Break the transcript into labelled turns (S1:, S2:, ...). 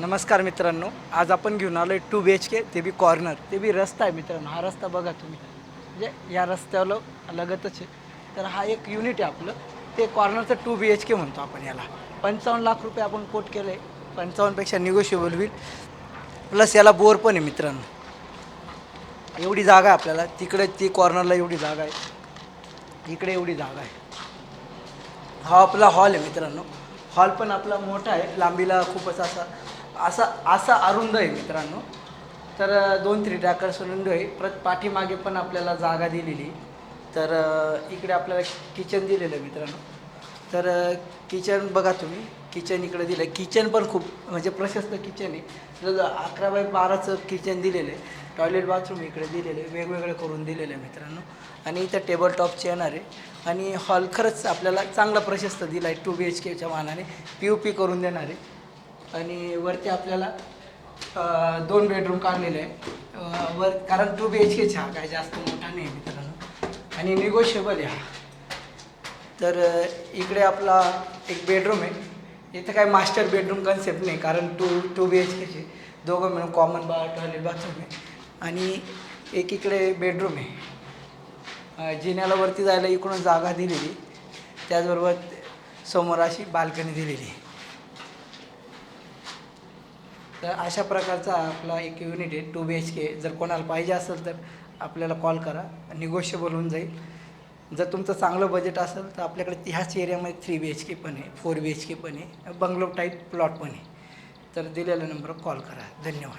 S1: नमस्कार मित्रांनो आज आपण घेऊन आलो आहे टू बी एच के ते बी कॉर्नर ते बी रस्ता आहे मित्रांनो हा रस्ता बघा तुम्ही. म्हणजे या रस्त्याला लगतच आहे. तर हा एक युनिट आहे आपलं ते कॉर्नरचं टू बी एच के म्हणतो आपण याला. पंचावन्न लाख रुपये आपण कोट केलं आहे पंचावन्नपेक्षा निगोशिएबल होईल. प्लस याला बोर पण आहे मित्रांनो. एवढी जागा आहे आपल्याला तिकडे ती कॉर्नरला एवढी जागा आहे. इकडे एवढी जागा आहे. हा आपला हॉल आहे मित्रांनो. हॉल पण आपला मोठा आहे लांबीला खूपच असा असा असा अरुंद आहे मित्रांनो. तर दोन थ्री ट्रॅकर्स विंडो आहे. परत पाठीमागे पण आपल्याला जागा दिलेली. तर इकडे आपल्याला किचन दिलेलं आहे मित्रांनो. तर किचन बघा तुम्ही. किचन इकडे दिलं आहे किचन पण खूप म्हणजे प्रशस्त किचन आहे. जर अकरा बाय बाराचं किचन दिलेलं आहे. टॉयलेट बाथरूम इकडे दिलेले आहे. वेगवेगळे करून दिलेले आहे मित्रांनो. आणि इथं टेबल टॉपचे येणार आहे. आणि हॉल खरंच आपल्याला चांगला प्रशस्त दिला आहे टू बी एच केच्या मानाने. पी यू पी करून देणार आहे. आणि वरती आपल्याला अ, दोन बेडरूम काढलेले आहे अ, वर कारण टू बी एच केचा हा काय जास्त मोठा नाही आहे मित्रांनो. आणि निगोशिएबल आहे हा. तर अ, इकडे आपला एक बेडरूम आहे. इथं काय मास्टर बेडरूम कन्सेप्ट नाही कारण टू टू बी एच केचे दोघं मिळून कॉमन बा टॉयलेट बाथरूम आहे. आणि एक इकडे बेडरूम आहे. अ, जिन्याला वरती जायला इकडून जागा दिलेली. त्याचबरोबर समोर अशी बाल्कनी दिलेली तर अशा प्रकारचा आपला एक युनिट आहे टू बी एच के जर कोणाला पाहिजे असेल तर आपल्याला कॉल करा. निगोशिएबल होऊन जाईल. जर तुमचं चांगलं बजेट असेल तर आपल्याकडे ह्याच एरियामध्ये थ्री बी एच के पण आहे फोर बी एच के पण आहे बंगलो टाईप प्लॉट पण आहे. तर दिलेल्या नंबरवर कॉल करा. धन्यवाद.